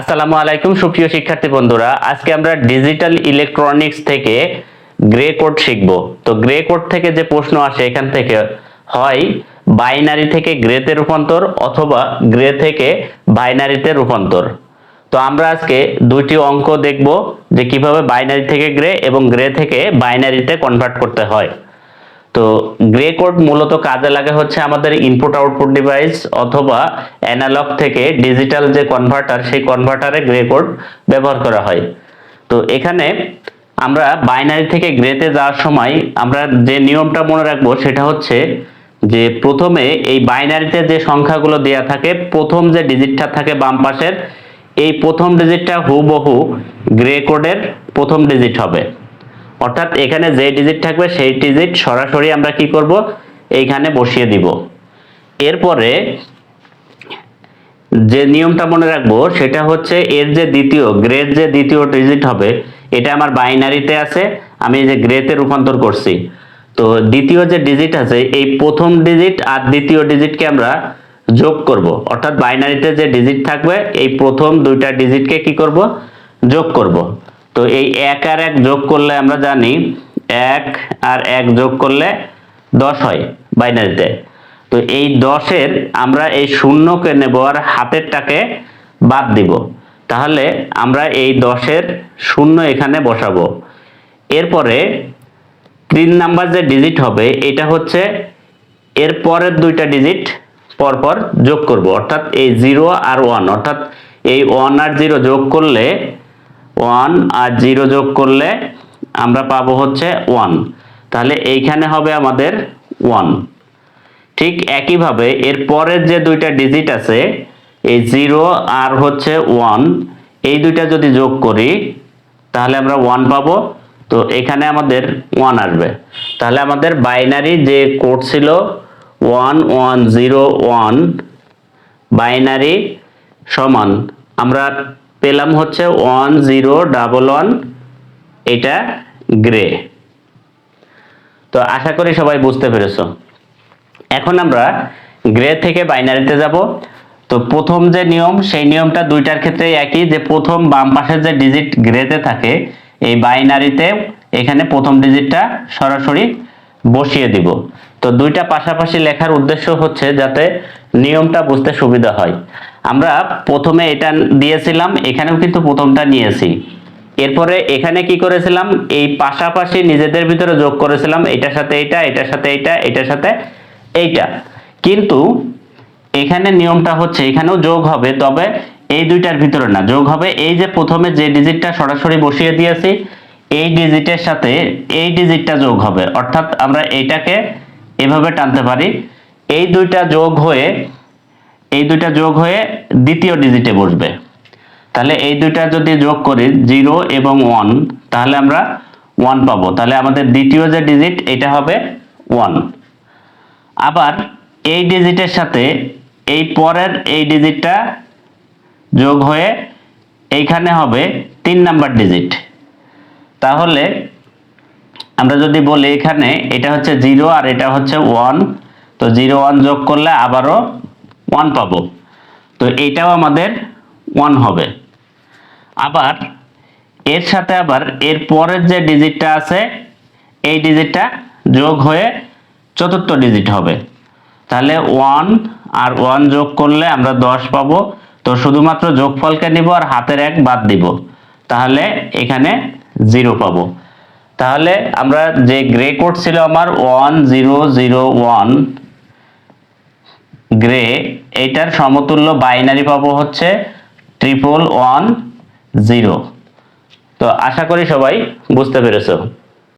আসসালামু আলাইকুম, সুপ্রিয় শিক্ষার্থী বন্ধুরা। আজকে আমরা ডিজিটাল ইলেকট্রনিক্স থেকে গ্রে কোড শিখব। তো গ্রে কোড থেকে যে প্রশ্ন আসে এখান থেকে হয় বাইনারি থেকে গ্রেতে রূপান্তর অথবা গ্রে থেকে বাইনারিতে রূপান্তর। তো আমরা আজকে দুইটি অঙ্ক দেখব যে কীভাবে বাইনারি থেকে গ্রে এবং গ্রে থেকে বাইনারিতে কনভার্ট করতে হয়। তো গ্রে কোড মূলত কাজে লাগে হচ্ছে আমাদের ইনপুট আউটপুট ডিভাইস অথবা অ্যানালগ থেকে ডিজিটাল যে কনভার্টার সেই কনভার্টারে গ্রে কোড ব্যবহার করা হয়। তো এখানে আমরা বাইনারি থেকে গ্রেতে যাওয়ার সময় আমরা যে নিয়মটা মনে রাখব সেটা হচ্ছে যে প্রথমে এই বাইনারিতে যে সংখ্যাগুলো দেয়া থাকে, প্রথম যে ডিজিটটা থাকে বাম পাশের, এই প্রথম ডিজিটটা হুবহু গ্রে কোডের প্রথম ডিজিট হবে। অর্থাৎ এখানে যে ডিজিট থাকবে সেই ডিজিট সরাসরি আমরা কি করব? এইখানে বসিয়ে দিব। এরপরে যে নিয়মটা মনে রাখব সেটা হচ্ছে এর যে দ্বিতীয় গ্রেড যে দ্বিতীয় ডিজিট হবে, এটা আমার বাইনারিতে আছে, আমি যে গ্রেতে রূপান্তর করছি। তো দ্বিতীয় যে ডিজিট আছে, এই প্রথম ডিজিট আর দ্বিতীয় ডিজিটকে আমরা যোগ করব। অর্থাৎ বাইনারিতে যে ডিজিট থাকবে, এই প্রথম দুইটা ডিজিটকে কি করব? যোগ করব। তো এই এক আর এক যোগ করলে আমরা জানি এক আর এক যোগ করলে দশ হয় বাইনারিতে তো এই দশের আমরা এই শূন্যকে নেব আর হাতেরটাকে বাদ দিব। তাহলে আমরা এই দশের শূন্য এখানে বসাবো। এরপরে তিন নাম্বার যে ডিজিট হবে, এটা হচ্ছে এর পরের দুইটা ডিজিট পরপর যোগ করব। অর্থাৎ এই জিরো আর ওয়ান অর্থাৎ এই ওয়ান আর জিরো যোগ করলে ওয়ান আর জিরো যোগ করলে আমরা পাবো হচ্ছে ওয়ান। তাহলে এইখানে হবে আমাদের ওয়ান। ঠিক একইভাবে এর পরের যে দুইটা ডিজিট আছে, এই জিরো আর হচ্ছে ওয়ান, এই দুইটা যদি যোগ করি, তাহলে আমরা ওয়ান পাবো। তো এখানে আমাদের ওয়ান আসবে। তাহলে আমাদের বাইনারি যে কোড ছিল, one one, zero, one, binary সমান। আমরা পেলাম হচ্ছে ওয়ান জিরো ডাবল ওয়ান, এটা গ্রে। তো আশা করি সবাই বুঝতে পেরেছ। এখন আমরা গ্রে থেকে বাইনারিতে যাব। তো প্রথম যে নিয়ম, সেই নিয়মটা দুইটার ক্ষেত্রে একই, যে প্রথম বাম পাশের যে ডিজিট গ্রেতে থাকে, এই বাইনারিতে এখানে প্রথম ডিজিটটা সরাসরি বসিয়ে দিব। তো দুইটা পাশাপাশি লেখার উদ্দেশ্য হচ্ছে যাতে নিয়মটা বুঝতে সুবিধা হয়। আমরা প্রথমে এটা দিয়েছিলাম, এখানেও কিন্তু প্রথমটা নিয়েছি। এরপরে এখানে কি করেছিলাম, এই পাশাপাশি নিজেদের ভিতরে যোগ করেছিলাম, এটার সাথে এটা, এটার সাথে এটা, এটার সাথে এইটা। কিন্তু এখানে নিয়মটা হচ্ছে, এখানেও যোগ হবে, তবে এই দুইটার ভিতরে না, যোগ হবে এই যে প্রথমে যে ডিজিটটা সরাসরি বসিয়ে দিয়েছি, এই ডিজিটের সাথে এই ডিজিটটা যোগ হবে। অর্থাৎ আমরা এইটাকে এভাবে টানতে পারি। এই দুইটা যোগ হয়ে এই দুইটা যোগ হয়ে দ্বিতীয় ডিজিটে বসবে। তাহলে এই দুইটা যদি যোগ করি জিরো এবং ওয়ান তাহলে আমরা ওয়ান পাবো। তাহলে আমাদের দ্বিতীয় যে ডিজিট এটা হবে ওয়ান আবার এই ডিজিটের সাথে এই পরের এই ডিজিটটা যোগ হয়ে এইখানে হবে তিন নাম্বার ডিজিট তাহলে আমরা যদি বলি এখানে এটা হচ্ছে জিরো আর এটা হচ্ছে ওয়ান তো জিরো ওয়ান যোগ করলে আবারও ওয়ান পাবো। তো এইটাও আমাদের ওয়ান হবে। আবার এর সাথে আবার এর পরের যে ডিজিটটা আছে, এই ডিজিটটা যোগ হয়ে চতুর্থ ডিজিট হবে। তাহলে ওয়ান আর ওয়ান যোগ করলে আমরা দশ পাবো। তো শুধুমাত্র যোগফলকে নিব আর হাতের এক বাদ দিব। তাহলে এখানে জিরো পাবো। তাহলে আমরা যে গ্রে কোড ছিল আমার one zero zero one Gray এইটার সমতুল্য বাইনারি পাবো হচ্ছে ট্রিপল ওয়ান জিরো। তো আশা করি সবাই বুঝতে পেরেছ।